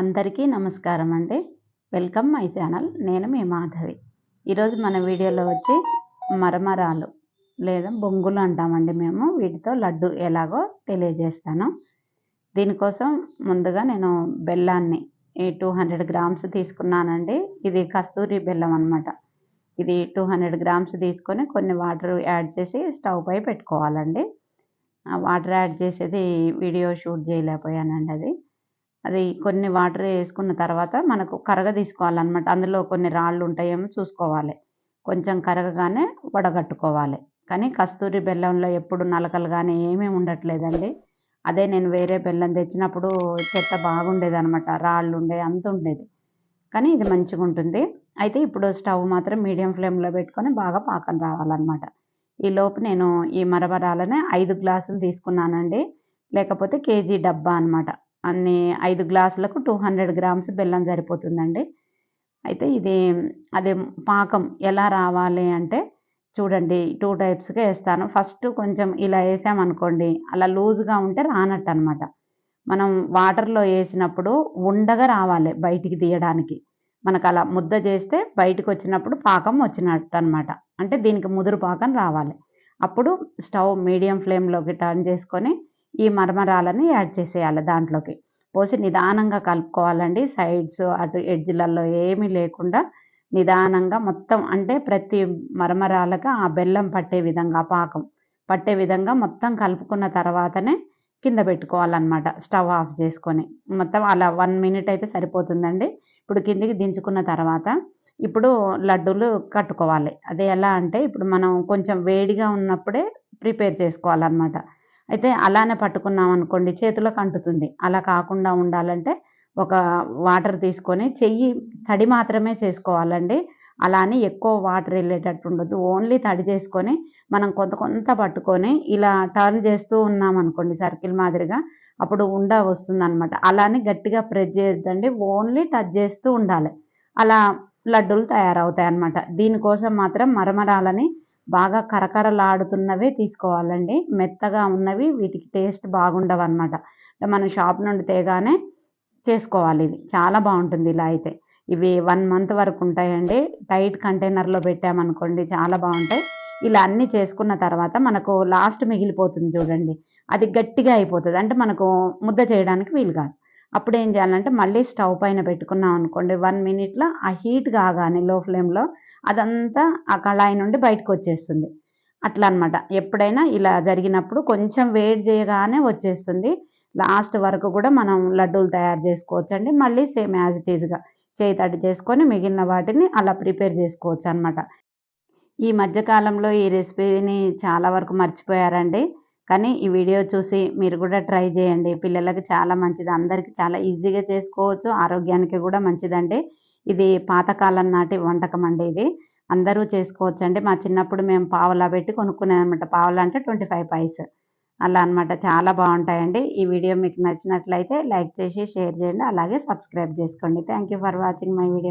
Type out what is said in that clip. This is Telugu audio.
అందరికీ నమస్కారం అండి. Welcome my channel. నేను మీ మాధవి. ఈరోజు మన వీడియోలో వచ్చి మరమరాలు లేదా బొంగులు అంటామండి మేము. వీటితో లడ్డు ఎలాగో తెలియజేస్తాను. దీనికోసం ముందుగా నేను బెల్లాన్ని టూ హండ్రెడ్ గ్రామ్స్ తీసుకున్నానండి. ఇది కస్తూరి బెల్లం అనమాట ఇది టూ హండ్రెడ్ గ్రామ్స్ తీసుకొని కొన్ని వాటర్ యాడ్ చేసి స్టవ్ పై పెట్టుకోవాలండి. వాటర్ యాడ్ చేసేది వీడియో షూట్ చేయలేకపోయానండి అది. అది కొన్ని వాటర్ వేసుకున్న తర్వాత మనకు కరగ తీసుకోవాలన్నమాట. అందులో కొన్ని రాళ్ళు ఉంటాయేమో చూసుకోవాలి. కొంచెం కరగగానే వడగట్టుకోవాలి. కానీ కస్తూరి బెల్లంలో ఎప్పుడు నలకలు కానీ ఏమీ ఉండట్లేదండి. అదే నేను వేరే బెల్లం తెచ్చినప్పుడు చెత్త బాగుండేది అనమాట రాళ్ళు ఉండే అంత ఉండేది. కానీ ఇది మంచిగా ఉంటుంది. అయితే ఇప్పుడు స్టవ్ మాత్రం మీడియం ఫ్లేమ్లో పెట్టుకొని బాగా పాకం రావాలన్నమాట. ఈ లోపు నేను ఈ మరమరాలనే ఐదు గ్లాసులు తీసుకున్నానండి. లేకపోతే కేజీ డబ్బా అనమాట అన్ని ఐదు గ్లాసులకు టూ హండ్రెడ్ గ్రామ్స్ బెల్లం సరిపోతుందండి. అయితే ఇది అదే పాకం ఎలా రావాలి అంటే చూడండి టూ టైప్స్గా వేస్తాను. ఫస్ట్ కొంచెం ఇలా వేసామనుకోండి అలా లూజ్గా ఉంటే రానట్టు అనమాట మనం వాటర్లో వేసినప్పుడు ఉండగా రావాలి బయటికి తీయడానికి. మనకు అలా ముద్ద చేస్తే బయటకు వచ్చినప్పుడు పాకం వచ్చినట్టు అనమాట అంటే దీనికి ముదురు పాకం రావాలి. అప్పుడు స్టవ్ మీడియం ఫ్లేమ్లోకి టర్న్ చేసుకొని ఈ మరమరాలని యాడ్ చేసేయాలి దాంట్లోకి. పోసి నిదానంగా కలుపుకోవాలండి. సైడ్స్ అటు ఎడ్జ్లలో ఏమీ లేకుండా నిదానంగా మొత్తం అంటే ప్రతి మరమరాలకు ఆ బెల్లం పట్టే విధంగా పాకం పట్టే విధంగా మొత్తం కలుపుకున్న తర్వాతనే కింద పెట్టుకోవాలన్నమాట. స్టవ్ ఆఫ్ చేసుకొని మొత్తం అలా వన్ మినిట్ అయితే సరిపోతుందండి. ఇప్పుడు కిందికి దించుకున్న తర్వాత ఇప్పుడు లడ్డూలు కట్టుకోవాలి. అది ఎలా అంటే ఇప్పుడు మనం కొంచెం వేడిగా ఉన్నప్పుడే ప్రిపేర్ చేసుకోవాలన్నమాట. అయితే అలానే పట్టుకున్నాం అనుకోండి చేతులకు అంటుతుంది అలా కాకుండా ఉండాలంటే ఒక వాటర్ తీసుకొని చెయ్యి తడి మాత్రమే చేసుకోవాలండి. అలానే ఎక్కువ వాటర్ వెళ్ళేటట్టు ఉండదు ఓన్లీ తడి చేసుకొని మనం కొంత కొంత పట్టుకొని ఇలా టర్న్ చేస్తూ ఉన్నాం అనుకోండి సర్కిల్ మాదిరిగా అప్పుడు ఉండ వస్తుంది అనమాట అలానే గట్టిగా ప్రెస్ చేయొద్దండి. ఓన్లీ టచ్ చేస్తూ ఉండాలి. అలా లడ్డూలు తయారవుతాయి అన్నమాట దీనికోసం మాత్రం మరమరాలని బాగా కరకరలాడుతున్నవే తీసుకోవాలండి. మెత్తగా ఉన్నవి వీటికి టేస్ట్ బాగుండవు అనమాట మనం షాప్ నుండి తేగానే చేసుకోవాలి ఇది. చాలా బాగుంటుంది ఇలా అయితే. ఇవి వన్ మంత్ వరకు ఉంటాయండి. టైట్ కంటైనర్లో పెట్టామనుకోండి చాలా బాగుంటాయి. ఇలా అన్నీ చేసుకున్న తర్వాత మనకు లాస్ట్ మిగిలిపోతుంది చూడండి. అది గట్టిగా అయిపోతుంది. అంటే మనకు ముద్ద చేయడానికి వీలు కాదు. అప్పుడు ఏం చేయాలంటే మళ్ళీ స్టవ్ పైన పెట్టుకున్నాం అనుకోండి. వన్ మినిట్లో ఆ హీట్ కాగానే లో ఫ్లేమ్లో అదంతా ఆ కళాయి నుండి బయటకు వచ్చేస్తుంది. అట్లా అనమాట ఎప్పుడైనా ఇలా జరిగినప్పుడు కొంచెం వేడి చేయగానే వచ్చేస్తుంది. లాస్ట్ వరకు కూడా మనం లడ్డూలు తయారు చేసుకోవచ్చు అండి మళ్ళీ సేమ్ యాజ్ ఇట్ ఈజ్గా చేయి తడి చేసుకొని మిగిలిన వాటిని అలా ప్రిపేర్ చేసుకోవచ్చు అనమాట ఈ మధ్యకాలంలో ఈ రెసిపీని చాలా వరకు మర్చిపోయారండి. కానీ ఈ వీడియో చూసి మీరు కూడా ట్రై చేయండి. పిల్లలకి చాలా మంచిది. అందరికీ చాలా ఈజీగా చేసుకోవచ్చు. ఆరోగ్యానికి కూడా మంచిదండి. ఇది పాతకాలం నాటి వంటకం అండి ఇది. అందరూ చేసుకోవచ్చు అండి మా చిన్నప్పుడు మేము పావులా పెట్టి కొనుక్కునేది అనమాట పావులా అంటే ట్వంటీ ఫైవ్ పైస్. అలా అనమాట చాలా బాగుంటాయండి. ఈ వీడియో మీకు నచ్చినట్లయితే లైక్ చేసి షేర్ చేయండి. అలాగే సబ్స్క్రైబ్ చేసుకోండి. Thank you for watching my video.